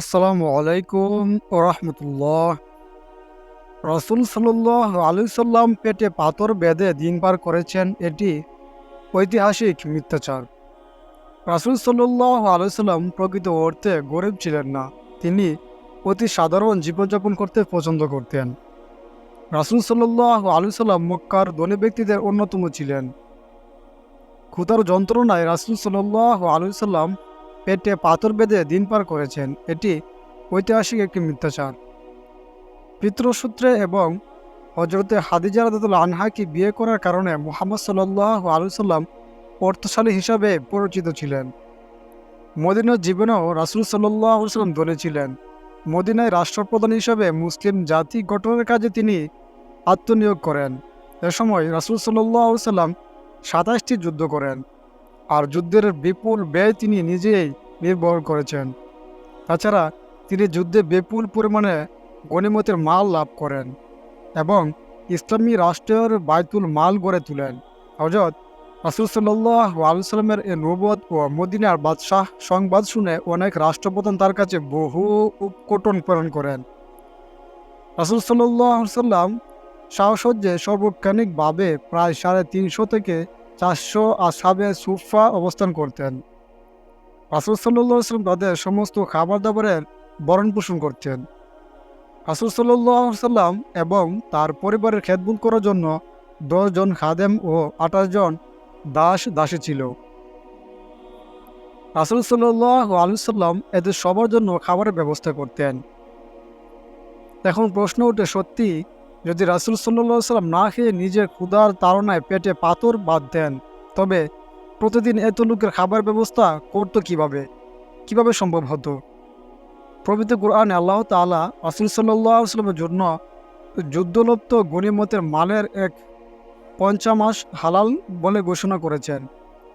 আসসালামু আলাইকুম রহমতুল্লাহ রসুল সাল্লাহ আলু সাল্লাম পেটে পাথর বেঁধে দিন পার করেছেন, এটি ঐতিহাসিক মিথ্যাচার। রাসুল সাল্লাহ আলুসাল্লাম প্রকৃত অর্থে গরিব ছিলেন না, তিনি অতি সাধারণ জীবনযাপন করতে পছন্দ করতেন। রাসুল সাল্লাহ আলুসাল্লাম মক্কার ধনী ব্যক্তিদের অন্যতম ছিলেন। ক্ষুতার যন্ত্রণায় রাসুল সাল্লাহ আলুসাল্লাম পেটে পাথর বেঁধে দিন পার করেছেন, এটি ঐতিহাসিক একটি মিথ্যাচার। পিতৃসূত্রে এবং হজরতে হাদিজা রাদুল আনহাকে বিয়ে করার কারণে মোহাম্মদ সাল্লাহ আলুসাল্লাম অর্থশালী হিসাবে পরিচিত ছিলেন। মদিনার জীবনেও রাসুল সাল্লাম ধরে ছিলেন। মদিনায় রাষ্ট্রপ্রধান হিসাবে মুসলিম জাতি গঠনের কাজে তিনি আত্মনিয়োগ করেন। এ সময় রাসুল সাল্লাহ সাল্লাম সাতাশটি যুদ্ধ করেন। আর যুদ্ধের বিপুল ব্যয় তিনি নিজেই নির্ভর করেছেন। তাছাড়া তিনি যুদ্ধে বিপুল পরিমাণে গণিমতের মাল লাভ করেন এবং ইসলামী রাষ্ট্রের বায়তুল মাল গড়ে তোলেন। হজরত রাসুল সাল্লাহ আলুসালামের এ নবদ ও মদিনার বাদশাহ সংবাদ শুনে অনেক রাষ্ট্রপ্রধান তার কাছে বহু উপকটন প্রেরণ করেন। রাসুল সাল্লাহ সাল্লাম সাহসজ্জে সর্বক্ষণিকভাবে প্রায় সাড়ে তিনশো থেকে চারশো আসাবে সুফা অবস্থান করতেন। রাসুল সাল্লাম তাদের সমস্ত খাবার দাবারের বরণ পোষণ করতেন। রাসুল সাল্লাম এবং তার পরিবারের খেদবুল করার জন্য জন খাদেম ও আঠাশ জন দাস দাসী ছিল। রাসুল সাল্লাহ আলুসাল্লাম এদের সবার জন্য খাবারের ব্যবস্থা করতেন। এখন প্রশ্ন ওঠে, সত্যি যদি রাসুল সাল্লা সাল্লাম না খেয়ে নিজের ক্ষুধার তাড়নায় পেটে পাথর বাদ বাঁধতেন তবে প্রতিদিন এত লোকের খাবার ব্যবস্থা করতো কীভাবে? কীভাবে সম্ভব হতো? প্রভৃতি কোরআনে আল্লাহ তালা রাসুল সাল্লামের জন্য যুদ্ধলপ্ত গণিমতের মালের এক পঞ্চামাস হালাল বলে ঘোষণা করেছেন।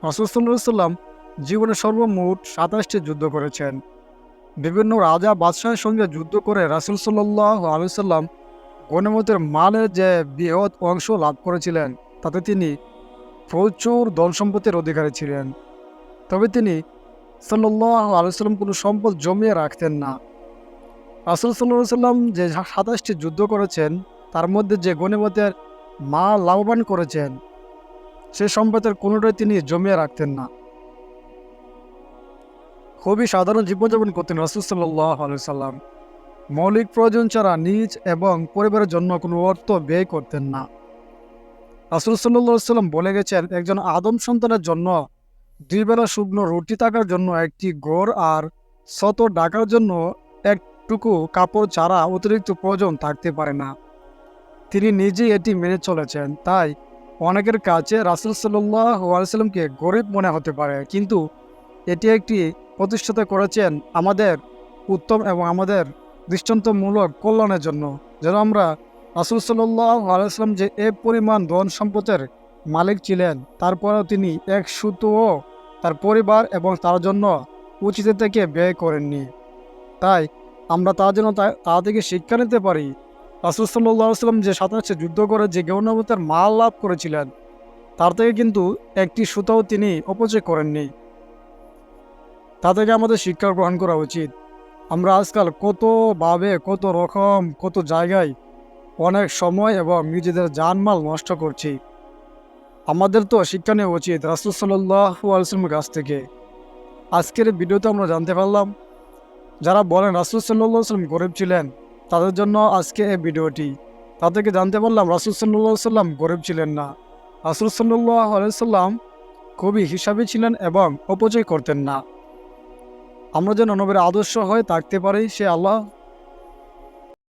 রাসুল সাল্লাহ সাল্লাম জীবনে সর্বমোট সাতাশটি যুদ্ধ করেছেন। বিভিন্ন রাজা বাদশাহের সঙ্গে যুদ্ধ করে রাসুল সাল্লাহ আলুসাল্লাম গণিমতের মালের যে বৃহৎ অংশ লাভ করেছিলেন, তাতে তিনি প্রচুর ধন সম্পত্তির অধিকারী ছিলেন। তবে তিনি সাল্লাহ আলুসাল্লাম কোনো সম্পদ জমিয়ে রাখতেন না। রাসুল সাল্লাহ সাল্লাম যে সাতাশটি যুদ্ধ করেছেন, তার মধ্যে যে গণিমতের মা লাভবান করেছেন, সে সম্পদের কোনোটাই তিনি জমিয়ে রাখতেন না। খুবই সাধারণ জীবনযাপন করতেন রাসুল সাল্লাহ আলুসাল্লাম মৌলিক প্রয়োজন ছাড়া নিজ এবং পরিবারের জন্য কোনো অর্থ ব্যয় করতেন না। রাসুল সাল্লাম বলে গেছেন, একজন আদম সন্তানের জন্য দুই বেলা শুকনো রুটি থাকার জন্য একটি গোড় আর শত ডাকার জন্য একটুকু কাপড় ছাড়া অতিরিক্ত প্রয়োজন থাকতে পারে না। তিনি নিজেই এটি মেনে চলেছেন। তাই অনেকের কাছে রাসুল সাল্লাহ আলসালামকে গরিব মনে হতে পারে, কিন্তু এটি একটি প্রতিষ্ঠাতা করেছেন আমাদের উত্তম এবং আমাদের দৃষ্টান্তমূলক কল্যাণের জন্য, যেন আমরা রাসুল সাল্লাহ আলাইসলাম যে এ পরিমাণ ধন সম্পদের মালিক ছিলেন, তারপরেও তিনি এক সুতোও তার পরিবার এবং তার জন্য উচিত থেকে ব্যয় করেননি। তাই আমরা তার জন্য তা থেকে শিক্ষা নিতে পারি। রাসুল সাল্লাহ সাল্লাম যে সাতাশে যুদ্ধ করে যে গৌনবতার মাল লাভ করেছিলেন, তার থেকে কিন্তু একটি সুতাও তিনি অপচয় করেননি। তা থেকে আমাদের শিক্ষা গ্রহণ করা উচিত। আমরা আজকাল কতভাবে কত রকম, কত জায়গায় অনেক সময় এবং নিজেদের জানমাল নষ্ট করছি। আমাদের তো শিক্ষা নেওয়া উচিত, রাসুল আলসলামের কাছ থেকে। আজকের ভিডিওতে আমরা জানতে পারলাম, যারা বলেন রাসুল সাল্লাহ সাল্লাম গরিব ছিলেন, তাদের জন্য আজকে এই ভিডিওটি। তাদেরকে জানতে পারলাম রাসুল সাল্লাহ সাল্লাম গরিব ছিলেন না। রাসুল সাল্লাহ আলাইসাল্লাম খুবই হিসাবে ছিলেন এবং অপচয় করতেন না। আমরা যেন নবীর আদর্শ হয়ে থাকতে পারি সে আল্লাহ